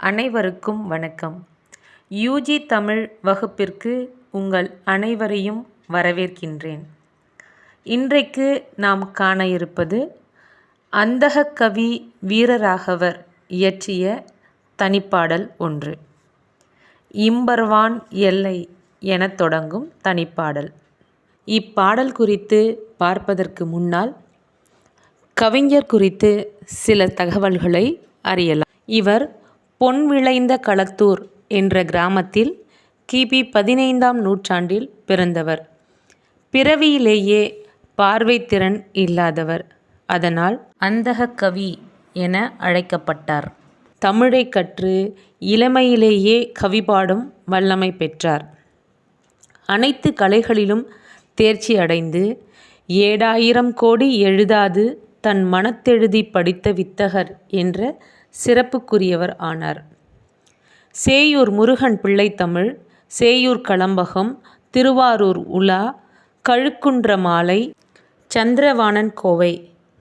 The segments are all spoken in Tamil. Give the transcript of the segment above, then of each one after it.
அனைவருக்கும் வணக்கம். யூஜி தமிழ் வகுப்பிற்கு உங்கள் அனைவரையும் வரவேற்கின்றேன். இன்றைக்கு நாம் காண இருப்பது அந்தகக்கவி வீரராகவர் இயற்றிய தனிப்பாடல் ஒன்று. இம்பர்வான் எல்லை எனத் தொடங்கும் தனிப்பாடல். இப்பாடல் குறித்து பார்ப்பதற்கு முன்னால் கவிஞர் குறித்து சில தகவல்களை அறியலாம். இவர் பொன் விளைந்த களத்தூர் என்ற கிராமத்தில் கிபி பதினைந்தாம் நூற்றாண்டில் பிறந்தவர். பிறவியிலேயே பார்வைத்திறன் இல்லாதவர். அதனால் அந்தகக்கவி என அழைக்கப்பட்டார். தமிழை கற்று இளமையிலேயே கவி பாடும் வல்லமை பெற்றார். அனைத்து கலைகளிலும் தேர்ச்சி அடைந்து ஏழாயிரம் கோடி எழுதாது தன் மனத்தெழுதி படித்த வித்தகர் என்ற சிறப்புக்குரியவர் ஆனார். சேயூர் முருகன் பிள்ளைத்தமிழ் சேயூர் களம்பகம் திருவாரூர் உலா கழுக்குன்ற மாலை சந்திரவாணன் கோவை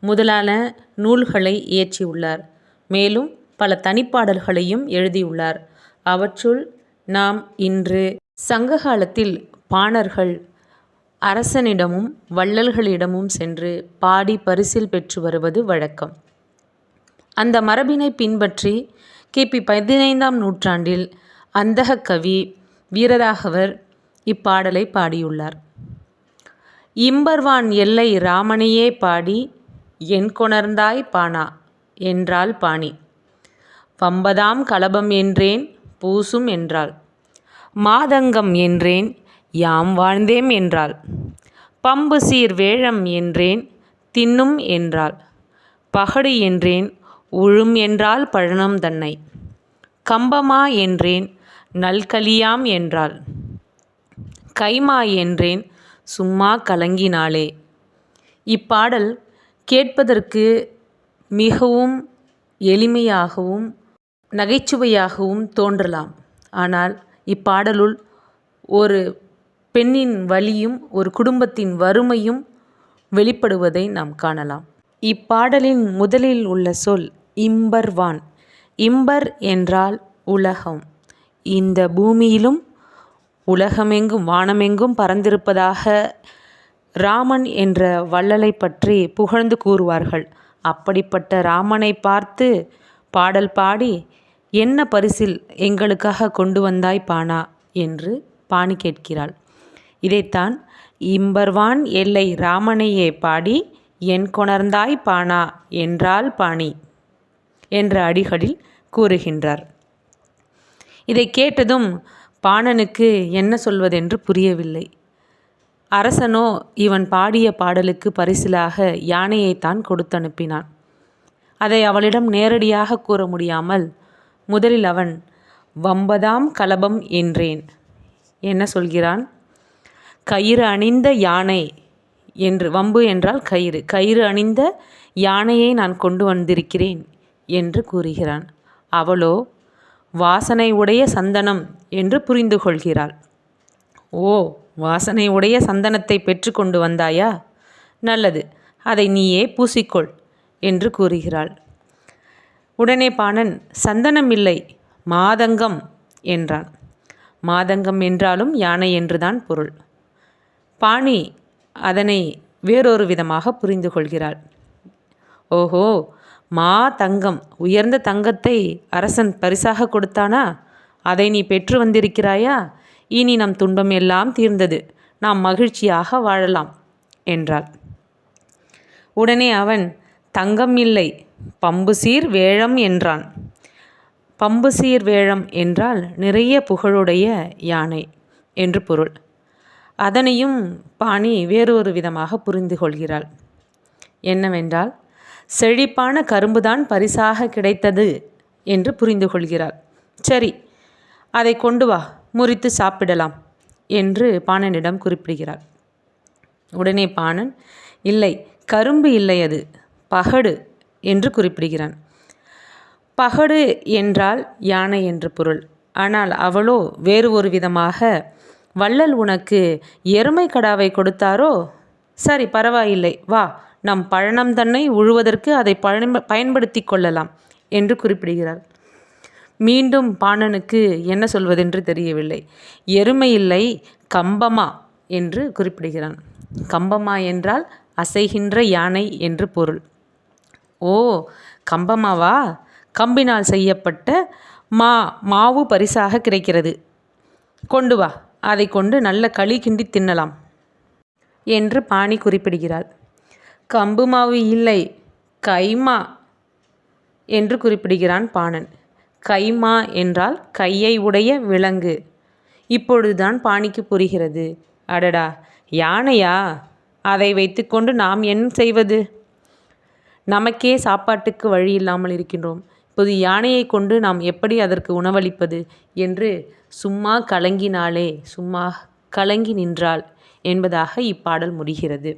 முதலான நூல்களை இயற்றியுள்ளார். மேலும் பல தனிப்பாடல்களையும் எழுதியுள்ளார். அவற்றுள் நாம் இன்று சங்ககாலத்தில் பாணர்கள் அரசனிடமும் வள்ளல்களிடமும் சென்று பாடி பரிசில் பெற்று வருவது வழக்கம். அந்த மரபினை பின்பற்றி கிபி பதினைந்தாம் நூற்றாண்டில் அந்தகக்கவி வீரராகவர் இப்பாடலை பாடியுள்ளார். இம்பர்வான் எல்லை ராமனையே பாடி என் கொணர்ந்தாய் பானா என்றாள் பாணி. வம்பதாம் கலபம் என்றேன் பூசும் என்றாள். மாதங்கம் என்றேன் யாம் வாழ்ந்தேம் என்றாள். பம்பு சீர் வேழம் என்றேன் தின்னும் என்றாள். பகடு என்றேன் உழும் என்றால் பழனம் தன்னை. கம்பமா என்றேன் நல்கலியாம் என்றாள். கைமா என்றேன் சும்மா கலங்கினாளே. இப்பாடல் கேட்பதற்கு மிகவும் எளிமையாகவும் நகைச்சுவையாகவும் தோன்றலாம். ஆனால் இப்பாடலுள் ஒரு பெண்ணின் வலியும் ஒரு குடும்பத்தின் வறுமையும் வெளிப்படுவதை நாம் காணலாம். இப்பாடலின் முதலில் உள்ள சொல் இம்பர்வான். இம்பர் என்றால் உலகம். இந்த பூமியிலும் உலகமெங்கும் வானமெங்கும் பறந்திருப்பதாக ராமன் என்ற வள்ளலை பற்றி புகழ்ந்து கூறுவார்கள். அப்படிப்பட்ட ராமனை பார்த்து பாடல் பாடி என்ன பரிசில் எங்களுக்காக கொண்டு வந்தாய் பானா என்று பாணி கேட்கிறாள். இதைத்தான் இம்பர்வான் எல்லை ராமனையே பாடி என் கொணர்ந்தாய் பானா என்றால் பாணி என்ற அடிகளில் கூறுகின்றார். இதை கேட்டதும் பாணனுக்கு என்ன சொல்வதென்று புரியவில்லை. அரசனோ இவன் பாடிய பாடலுக்கு பரிசிலாக யானையைத்தான் கொடுத்தனுப்பினான். அதை அவளிடம் நேரடியாக கூற முடியாமல் முதலில் அவன் வம்பதாம் கலபம் என்றேன். என்ன சொல்கிறான்? கயிறு அணிந்த யானை என்று வம்பு என்றால் கயிறு. கயிறு அணிந்த யானையை நான் கொண்டு வந்திருக்கிறேன் என்று கூறுகிறான். அவளோ வாசனை உடைய சந்தனம் என்று புரிந்து கொள்கிறாள். ஓ வாசனை உடைய சந்தனத்தை பெற்று கொண்டு வந்தாயா? நல்லது அதை நீயே பூசிக்கொள் என்று கூறுகிறாள். உடனே பாணன் சந்தனம் இல்லை மாதங்கம் என்றான். மாதங்கம் என்றாலும் யானை என்றுதான் பொருள். பாணி அதனை வேறொரு விதமாக புரிந்து கொள்கிறாள். ஓஹோ மா தங்கம் உயர்ந்த தங்கத்தை அரசன் பரிசாக கொடுத்தானா? அதை நீ பெற்று வந்திருக்கிறாயா? இனி நம் துன்பம் எல்லாம் தீர்ந்தது. நாம் மகிழ்ச்சியாக வாழலாம் என்றாள். உடனே அவன் தங்கம் இல்லை பம்பு சீர் வேழம் என்றான். பம்பு சீர் வேழம் என்றால் நிறைய புகழுடைய யானை என்று பொருள். அதனையும் பாணி வேறொரு விதமாக புரிந்து கொள்கிறாள் என்னவென்றால் செழிப்பான கரும்புதான் பரிசாக கிடைத்தது என்று புரிந்து கொள்கிறாள் சரி அதை கொண்டு வா முறித்து சாப்பிடலாம் என்று பாணனிடம் குறிப்பிடுகிறாள். உடனே பாணன் இல்லை கரும்பு இல்லை அது பகடு என்று குறிப்பிடுகிறான். பகடு என்றால் யானை என்று பொருள். ஆனால் அவளோ வேறு ஒரு விதமாக வள்ளல் உனக்கு எருமை கடாவை கொடுத்தாரோ? சரி பரவாயில்லை. வா நம் பழனம் தன்னை உழுவதற்கு அதை பழம் பயன்படுத்தி கொள்ளலாம் என்று குறிப்பிடுகிறார். மீண்டும் பாணனுக்கு என்ன சொல்வதென்று தெரியவில்லை. எருமை இல்லை கம்பமா என்று குறிப்பிடுகிறான். கம்பமா என்றால் அசைகின்ற யானை என்று பொருள். ஓ கம்பமாவா? கம்பினால் செய்யப்பட்ட மா மாவு பரிசாக கிடைக்கிறது. கொண்டு வா. அதை கொண்டு நல்ல களி கிண்டி தின்னலாம் என்று பாணி குறிப்பிடுகிறாள். கம்பு மாவு இல்லை கைமா என்று குறிப்பிடுகிறான் பாணன். கைமா என்றால் கையை உடைய விலங்கு. இப்பொழுதுதான் பாணிக்கு புரிகிறது. அடடா யானையா? அதை வைத்துக்கொண்டு நாம் என்ன செய்வது? நமக்கே சாப்பாட்டுக்கு வழி இல்லாமல் இருக்கின்றோம். இப்போது யானையை கொண்டு நாம் எப்படி அதற்கு உணவளிப்பது? என்று சும்மா கலங்கினாலே சும்மா கலங்கி நின்றாள் என்பதாக இப்பாடல் முடிகிறது.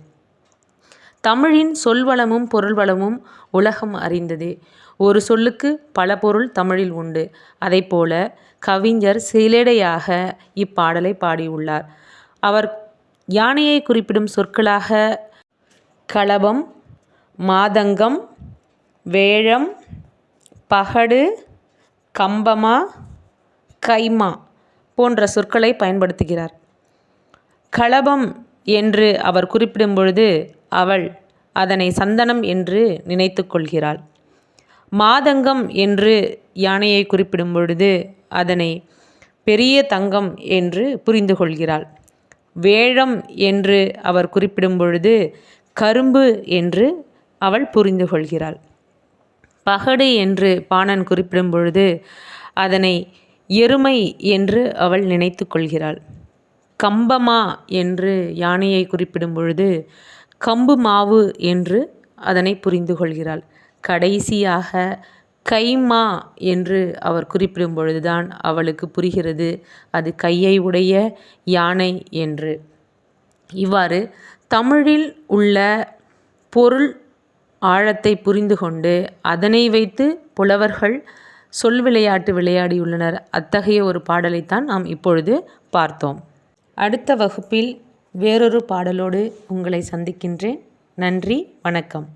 தமிழின் சொல்வளமும் பொருள்வளமும் உலகம் அறிந்தது. ஒரு சொல்லுக்கு பல பொருள் தமிழில் உண்டு. அதைப்போல கவிஞர் சிலேடையாக இப்பாடலை பாடியுள்ளார். அவர் யானையை குறிப்பிடும் சொற்களாக களபம் மாதங்கம் வேழம் பகடு கம்பமா கைமா போன்ற சொற்களை பயன்படுத்துகிறார். களபம் என்று அவர் குறிப்பிடும் பொழுது அவள் அதனை சந்தனம் என்று நினைத்து கொள்கிறாள். மாதங்கம் என்று யானையை குறிப்பிடும் பொழுது அதனை பெரிய தங்கம் என்று புரிந்து கொள்கிறாள். வேழம் என்று அவர் குறிப்பிடும் பொழுது கரும்பு என்று அவள் புரிந்து கொள்கிறாள். பகடு என்று பாணன் குறிப்பிடும் பொழுது அதனை எருமை என்று அவள் நினைத்து கொள்கிறாள். கம்பமா என்று யானையை குறிப்பிடும் பொழுது கம்பு மாவு என்று அதனை புரிந்து கொள்கிறாள். கடைசியாக கைமா என்று அவர் குறிப்பிடும் பொழுதுதான் அவளுக்கு புரிகிறது அது கையை உடைய யானை என்று. இவ்வாறு தமிழில் உள்ள பொருள் ஆழத்தை புரிந்து கொண்டு அதனை வைத்து புலவர்கள் சொல் விளையாட்டு விளையாடியுள்ளனர். அத்தகைய ஒரு பாடலைத்தான் நாம் இப்பொழுது பார்த்தோம். அடுத்த வகுப்பில் வேறொரு பாடலோடு உங்களை சந்திக்கின்றேன். நன்றி வணக்கம்.